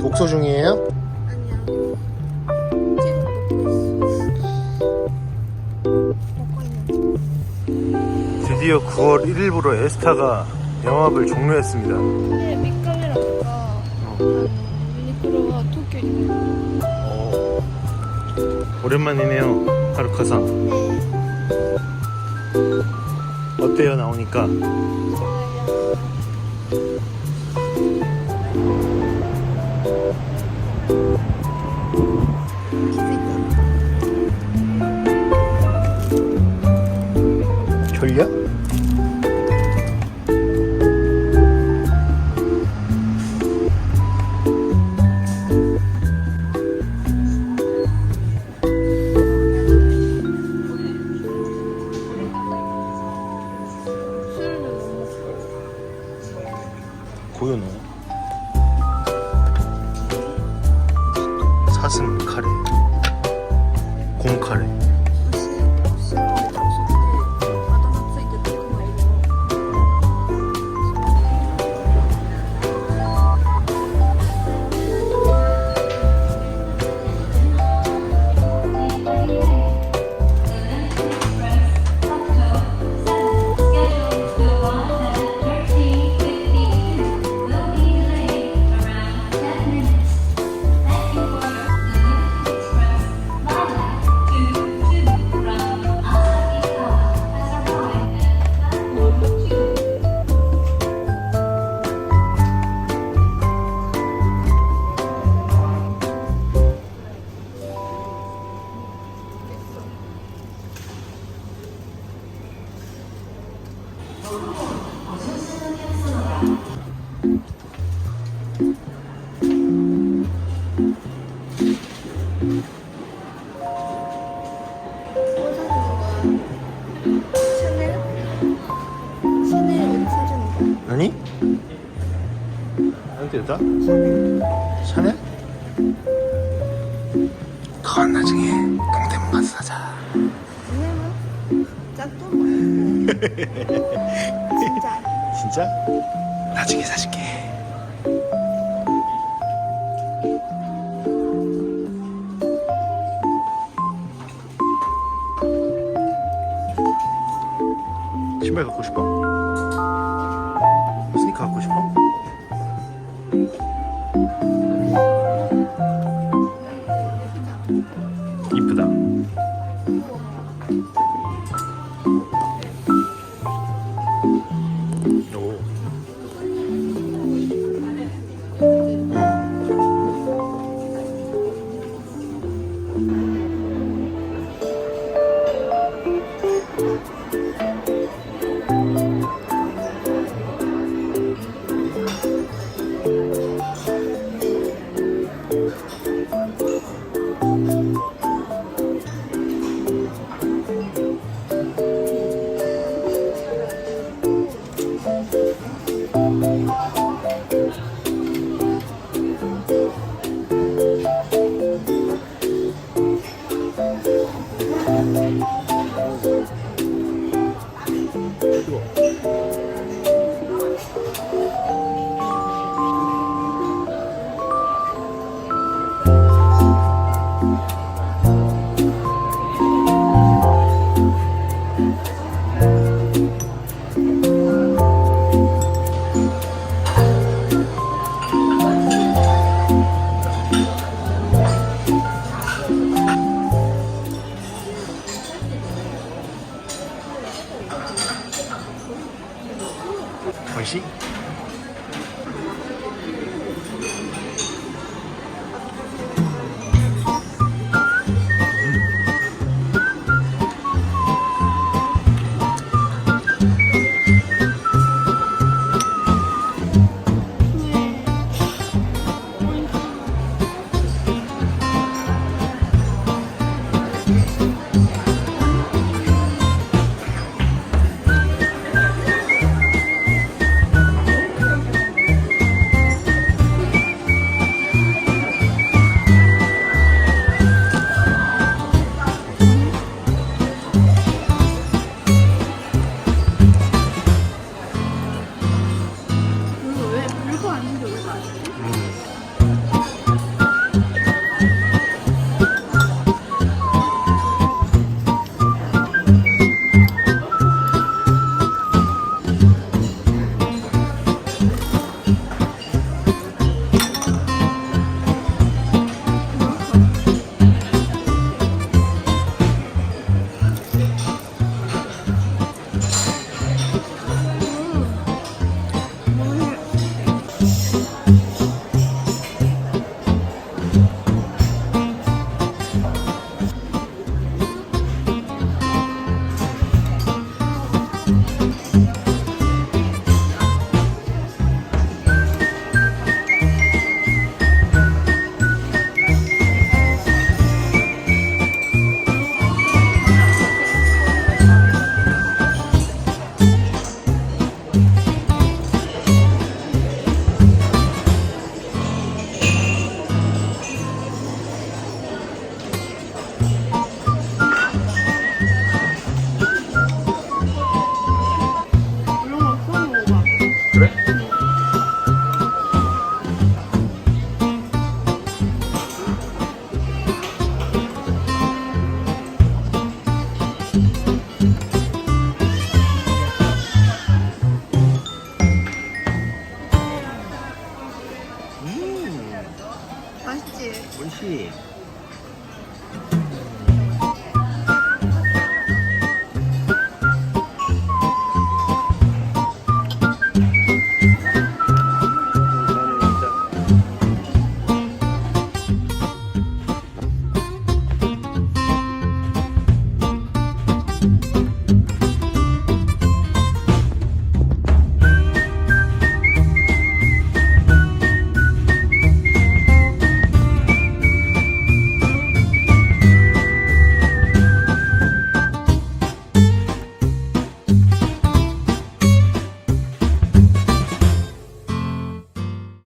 독서 중이에요? 아니야. 지금 먹고 있는. 드디어 9월 1일부로 에스타가 영업을 종료했습니다. 근데 밑카메라 가 유니크로가 도쿄 있네. 어, 오랜만이네요, 하루카상. 네. 어때요, 나오니까? 졸려? 사 아니? 어디다? 샤넬. 샤넬? 그건 나중에 동대문 가서 사자. 짝퉁. 진짜. 진짜? 나중에 사줄게. 신발 갖고 싶어? 스니커 갖고 싶어? 이쁘다.